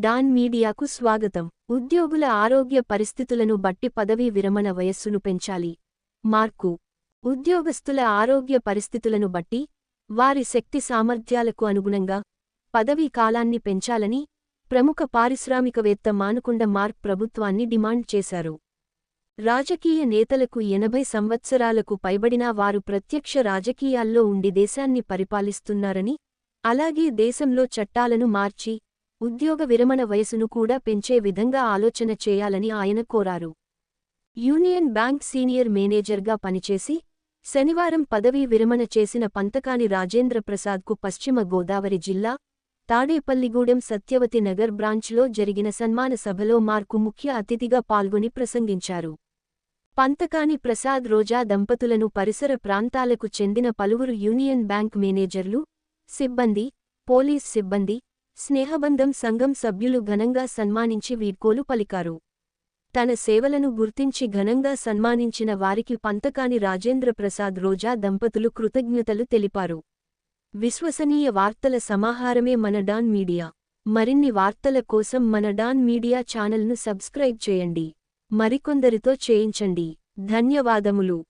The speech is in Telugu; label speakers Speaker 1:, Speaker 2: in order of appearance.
Speaker 1: డాన్ మీడియాకు స్వాగతం. ఉద్యోగుల ఆరోగ్య పరిస్థితులను బట్టి పదవీ విరమణ వయస్సును పెంచాలి. మార్కు. ఉద్యోగస్తుల ఆరోగ్య పరిస్థితులను బట్టి వారి శక్తి సామర్థ్యాలకు అనుగుణంగా పదవీ కాలాన్ని పెంచాలని ప్రముఖ పారిశ్రామికవేత్త మానుకొండ మార్క్ ప్రభుత్వాన్ని డిమాండ్ చేశారు. రాజకీయ నేతలకు ఎనభై సంవత్సరాలకు పైబడినా వారు ప్రత్యక్ష రాజకీయాల్లో ఉండి దేశాన్ని పరిపాలిస్తున్నారని అలాగే దేశంలో చట్టాలను మార్చి ఉద్యోగ విరమణ వయసును కూడా పెంచే విధంగా ఆలోచన చేయాలని ఆయన కోరారు. యూనియన్ బ్యాంక్ సీనియర్ మేనేజర్గా పనిచేసి శనివారం పదవీ విరమణ చేసిన పంతకాని రాజేంద్ర ప్రసాద్కు పశ్చిమ గోదావరి జిల్లా తాడేపల్లిగూడెం సత్యవతి నగర్ బ్రాంచ్లో జరిగిన సన్మాన సభలో మార్కు ముఖ్య అతిథిగా పాల్గొని ప్రసంగించారు. పంతకాని ప్రసాద్ రోజా దంపతులను పరిసర ప్రాంతాలకు చెందిన పలువురు యూనియన్ బ్యాంక్ మేనేజర్లు సిబ్బంది పోలీస్ సిబ్బంది స్నేహబంధం సంఘం సభ్యులు ఘనంగా సన్మానించి వీడ్కోలు పలికారు. తన సేవలను గుర్తించి ఘనంగా సన్మానించిన వారికి పంతకాని రాజేంద్ర ప్రసాద్ రోజా దంపతులు కృతజ్ఞతలు తెలిపారు. విశ్వసనీయ వార్తల సమాహారమే మన డాన్ మీడియా. మరిన్ని వార్తల కోసం మన డాన్ మీడియా ఛానల్ను సబ్స్క్రైబ్ చేయండి. మరికొందరితో చేయించండి. ధన్యవాదములు.